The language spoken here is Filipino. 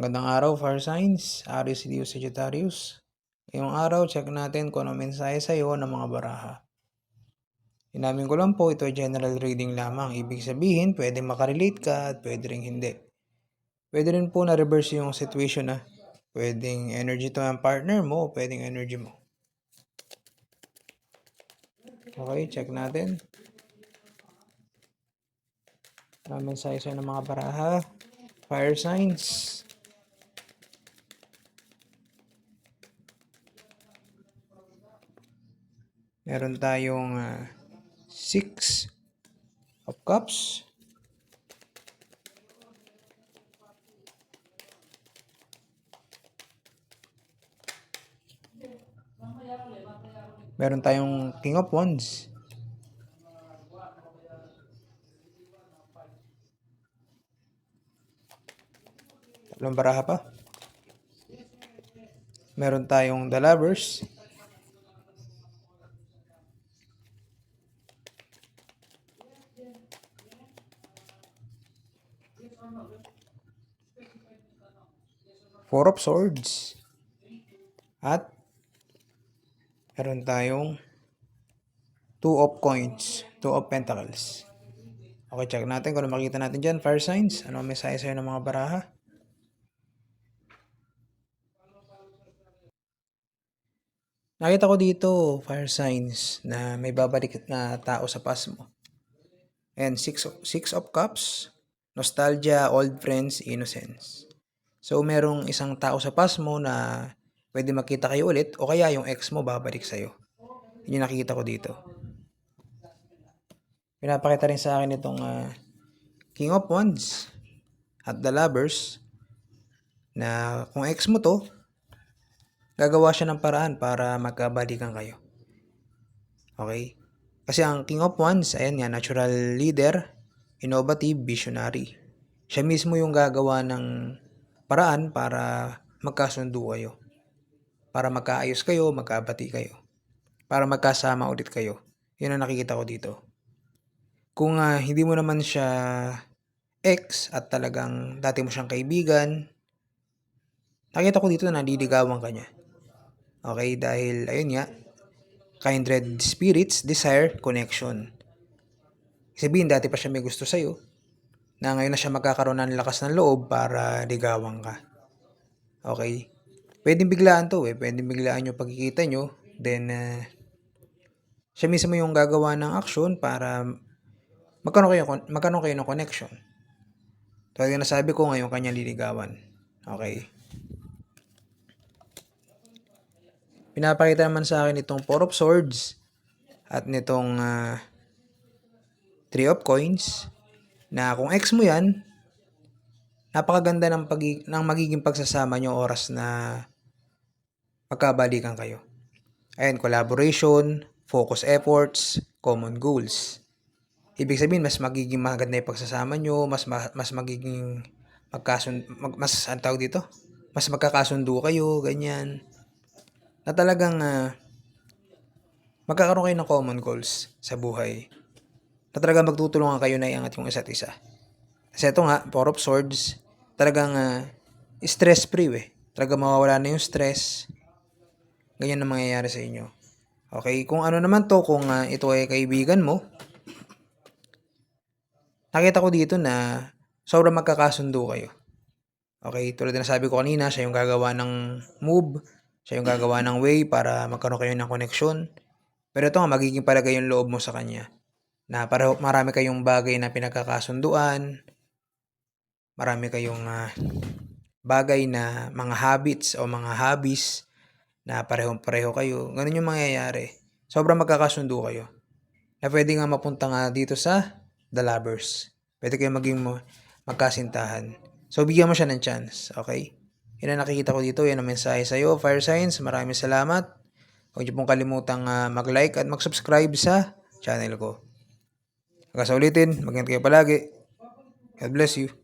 Magandang araw, Fire Signs. Aries Leo Sagittarius. Ngayong araw, check natin kung ano mensahe sa iyo ng mga baraha. Inamin ko lang po, ito ay general reading lamang. Ibig sabihin, pwedeng makarelate ka at pwede rin hindi. Pwede rin po na-reverse yung situation na pwedeng energy to ang partner mo, pwedeng energy mo. Okay, check natin. Ano mensahe sa iyo ng mga baraha? Fire signs. Meron tayong ah, six of cups. Meron tayong king of wands. Tatlong pa. Meron tayong the lovers. Four of Swords. At meron tayong Two of Coins. Two of Pentacles. Okay, check natin kung ano makita natin dyan. Fire signs. Ano ang mensahe sa'yo ng mga baraha? Nakita ko dito, fire signs, na may babalik na tao sa past mo. And six six of cups, nostalgia, old friends, innocence. So, merong isang tao sa past mo na pwede makita kayo ulit o kaya yung ex mo babalik sa'yo. Yun yung nakikita ko dito. Pinapakita rin sa akin itong ah, King of Wands at The Lovers na kung ex mo to, gagawa siya ng paraan para magkabalikan kayo. Okay? Kasi ang King of Wands, ayan nga, natural leader, innovative, visionary. Siya mismo yung gagawa ng paraan para magkasundo kayo. Para magkaayos kayo, magkabati kayo. Para magkasama ulit kayo. Yun ang nakikita ko dito. Kung ah, hindi mo naman siya ex at talagang dati mo siyang kaibigan, nakita ko dito na naliligawan ka niya. Okay, dahil ayun nga, kindred spirits, desire, connection. Sabihin, dati pa siya may gusto sa'yo, na ngayon na siya magkakaroon ng lakas ng loob para ligawan ka. Okay? Pwedeng biglaan to eh. Pwedeng biglaan yung pagkikita nyo. Then, uh, siya mismo yung gagawa ng action para magkano kayo, magkano kayo ng connection. Tulad yung nasabi ko ngayon kanya liligawan. Okay? Pinapakita naman sa akin itong Four of Swords at nitong uh, 3 of coins, na kung X mo yan, napakaganda ng, pag, ng magiging pagsasama nyo oras na magkabalikan kayo. Ayan, collaboration, focus efforts, common goals. Ibig sabihin, mas magiging maganda yung pagsasama nyo, mas, mas magiging magkasun, mag, mas, ang tawag dito? Mas magkakasundo kayo, ganyan. Na talagang uh, magkakaroon kayo ng common goals sa buhay. Na talagang magtutulungan kayo na iangat yung isa't isa. Kasi ito nga, Four of Swords, talagang ah, stress-free eh. Talagang mawawala na yung stress. Ganyan ang mangyayari sa inyo. Okay, kung ano naman to, kung ah, ito ay kaibigan mo, nakita ko dito na sobrang magkakasundo kayo. Okay, tulad na sabi ko kanina, siya yung gagawa ng move, siya yung gagawa ng way para magkaroon kayo ng connection. Pero ito nga, magiging palagay yung loob mo sa kanya. Na para marami kayong bagay na pinagkakasunduan, marami kayong ah, bagay na mga habits o mga hobbies na pareho-pareho kayo. Ganun yung mangyayari. Sobrang magkakasundo kayo. Na pwede nga mapunta nga dito sa The Lovers. Pwede kayo maging magkasintahan. So, bigyan mo siya ng chance. Okay? Yan ang nakikita ko dito. Yan ang mensahe sa'yo. Fire Signs, maraming salamat. Huwag niyo pong kalimutang ah, mag-like at mag-subscribe sa channel ko. Hanggang sa ulitin, mag kayo palagi. God bless you.